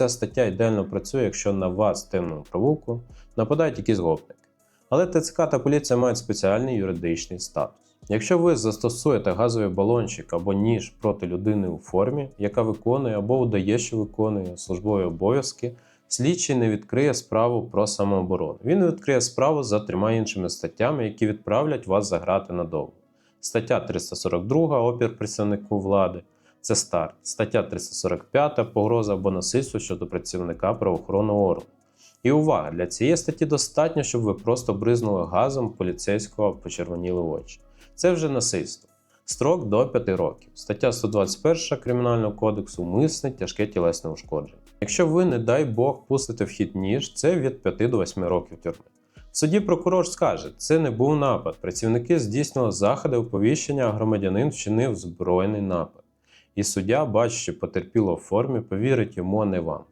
ця стаття ідеально працює, якщо на вас в темному провулку нападають якісь гопники. Але ТЦК та поліція мають спеціальний юридичний статус. Якщо ви застосуєте газовий балончик або ніж проти людини у формі, яка виконує або удає, що виконує службові обов'язки, слідчий не відкриє справу про самооборону. Він відкриє справу за трьома іншими статтями, які відправлять вас заграти надовго. Стаття 342 опір представнику влади. Це старт. Стаття 345 погроза або насильство щодо працівника правоохоронного органу. І увага, для цієї статті достатньо, щоб ви просто бризнули газом поліцейського почервоніли очі. Це вже насильство. Строк до 5 років. Стаття 121 Кримінального кодексу умисне тяжке тілесне ушкодження. Якщо ви, не дай Бог, пустите в хід ніж, це від 5 до 8 років тюрми. В суді прокурор скаже, це не був напад. Працівники здійснили заходи оповіщення, а громадянин вчинив збройний напад. І суддя, бачачи потерпіло в формі, повірить йому, а не вам.